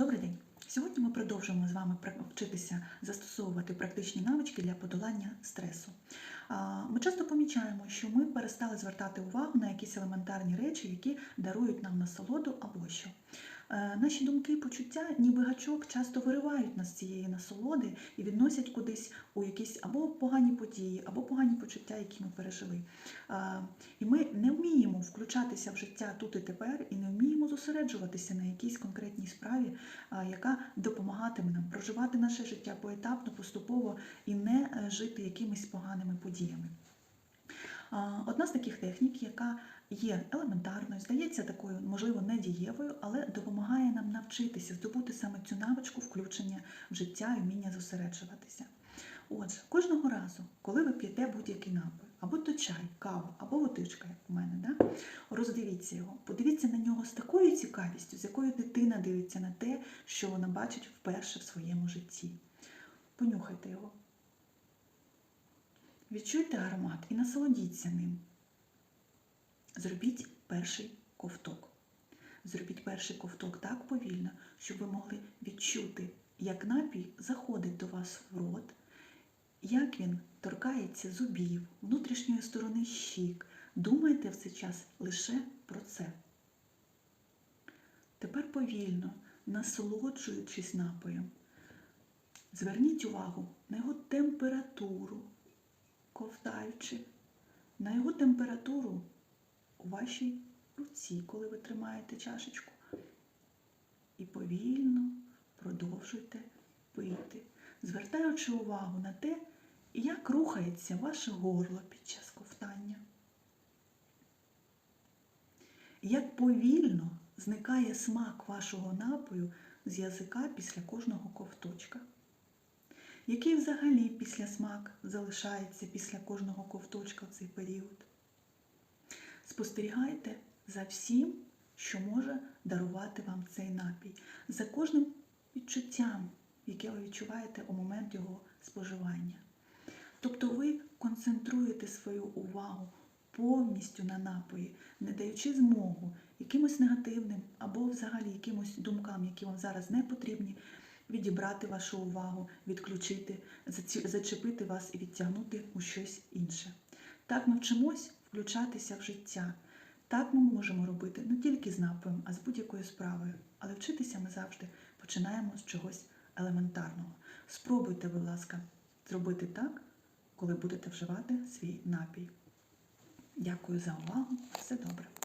Добрий день! Сьогодні ми продовжуємо з вами вчитися застосовувати практичні навички для подолання стресу. Ми часто помічаємо, що ми перестали звертати увагу на якісь елементарні речі, які дарують нам насолоду або що. Е, Наші думки і почуття, ніби гачок, часто виривають нас з цієї насолоди і відносять кудись у якісь або погані події, або погані почуття, які ми пережили. І ми не вміємо включатися в життя тут і тепер, і не вміємо зосереджуватися на якійсь конкретній справі, яка допомагатиме нам проживати наше життя поетапно, поступово і не е, жити якимись поганими подіями. Одна з таких технік, яка є елементарною, здається такою, можливо, недієвою, але допомагає нам навчитися здобути саме цю навичку включення в життя і вміння зосереджуватися. Отже, кожного разу, коли ви п'єте будь-який напій, або то чай, кава, або водичка, як у мене, да? роздивіться його, подивіться на нього з такою цікавістю, з якою дитина дивиться на те, що вона бачить вперше в своєму житті. Понюхайте його. Відчуйте аромат і насолодіться ним. Зробіть перший ковток. Зробіть перший ковток так повільно, щоб ви могли відчути, як напій заходить до вас в рот, як він торкається зубів, внутрішньої сторони щік. Думайте в цей час лише про це. Тепер повільно, насолоджуючись напоєм, зверніть увагу на його температуру, ковтаючи, на його температуру у вашій руці, коли ви тримаєте чашечку. І повільно продовжуйте пити, звертаючи увагу на те, як рухається ваше горло під час ковтання. Як повільно зникає смак вашого напою з язика після кожного ковточка. Який взагалі після смак залишається після кожного ковточка в цей період? Спостерігайте за всім, що може дарувати вам цей напій, за кожним відчуттям, яке ви відчуваєте у момент його споживання. Тобто ви концентруєте свою увагу повністю на напої, не даючи змогу якимось негативним або взагалі якимось думкам, які вам зараз не потрібні, відібрати вашу увагу, відключити, зачепити вас і відтягнути у щось інше. Так ми вчимось включатися в життя. Так ми можемо робити не тільки з напоєм, а з будь-якою справою. Але вчитися ми завжди починаємо з чогось елементарного. Спробуйте, будь ласка, зробити так, коли будете вживати свій напій. Дякую за увагу. Все добре.